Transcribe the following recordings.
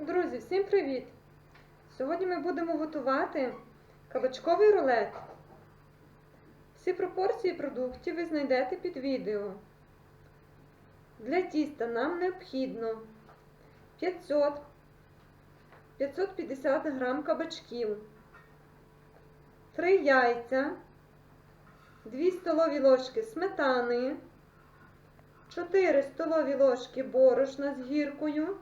Друзі, всім привіт! Сьогодні ми будемо готувати кабачковий рулет. Всі пропорції продуктів ви знайдете під відео. Для тіста нам необхідно 500 550 грам кабачків, 3 яйця, 2 столові ложки сметани, 4 столові ложки борошна з гіркою.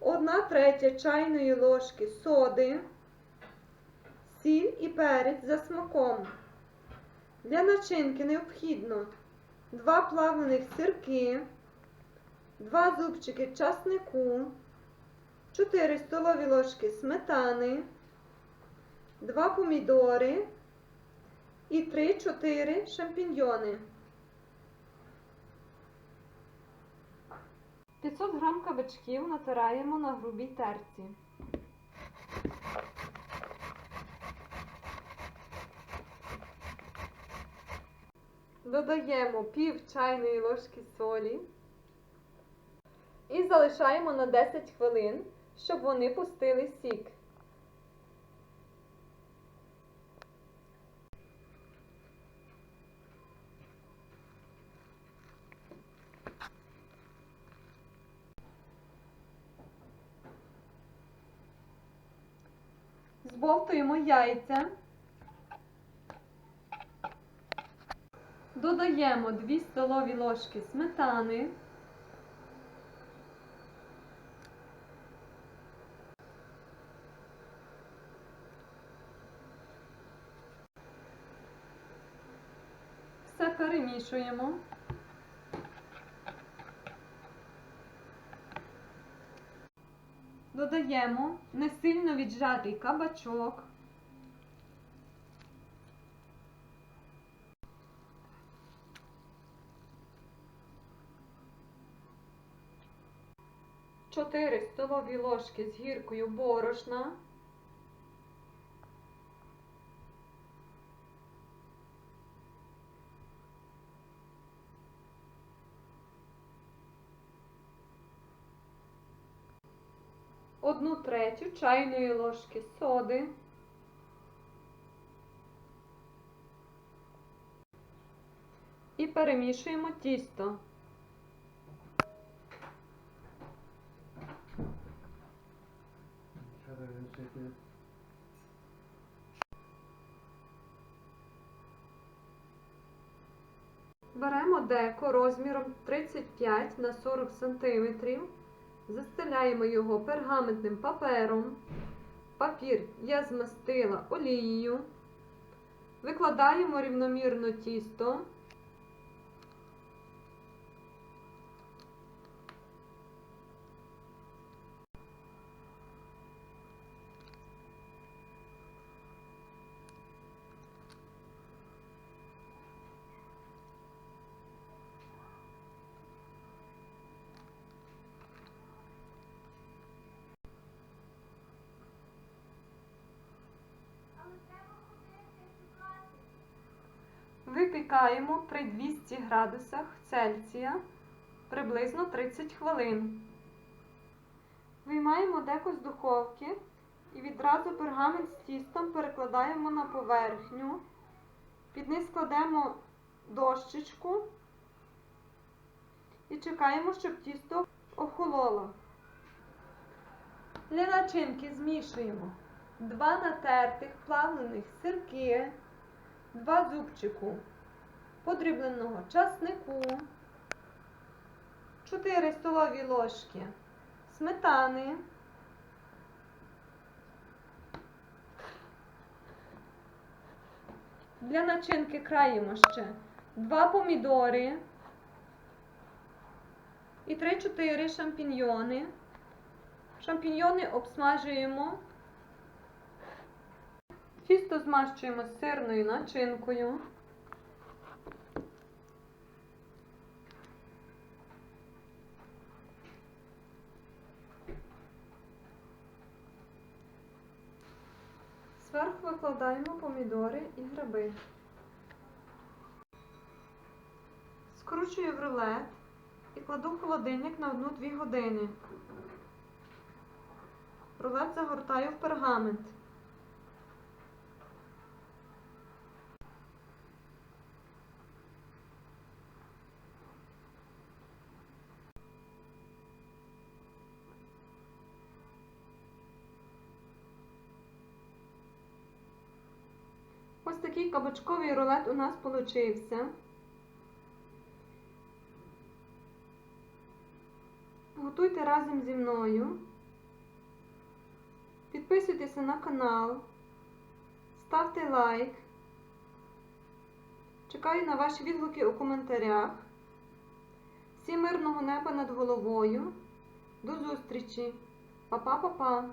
1 третя чайної ложки соди, сіль і перець за смаком. Для начинки необхідно 2 плавлених сирки, 2 зубчики часнику, 4 столові ложки сметани, 2 помідори і 3-4 шампіньйони. 500 грам кабачків натираємо на грубій терці. Додаємо пів чайної ложки солі і залишаємо на 10 хвилин, щоб вони пустили сік. Збовтуємо яйця. Додаємо 2 столові ложки сметани. Все перемішуємо. Додаємо не сильно віджатий кабачок. Чотири столові ложки з гіркою борошна. Одну третю чайної ложки соди. І перемішуємо тісто. Беремо деко розміром 35 на 40 см, застеляємо його пергаментним папером. Папір я змастила олією. Викладаємо рівномірно тісто. Випікаємо при 200 градусах Цельсія приблизно 30 хвилин. Виймаємо деко з духовки і відразу пергамент з тістом перекладаємо на поверхню. Під низ кладемо дощечку і чекаємо, щоб тісто охололо. Для начинки змішуємо 2 натертих плавлених сирки. 2 зубчику подрібленого часнику, 4 столові ложки сметани, для начинки краємо ще 2 помідори і 3-4 шампіньйони. Шампіньйони обсмажуємо Тісто змащуємо сирною начинкою. Зверху викладаємо помідори і гриби. Скручую в рулет і кладу холодильник на 1-2 години. Рулет загортаю в пергамент. Такий кабачковий рулет у нас получився. Готуйте разом зі мною. Підписуйтеся на канал, ставте лайк. Чекаю на ваші відгуки у коментарях. Всім мирного неба над головою. До зустрічі! Па-па-па-па!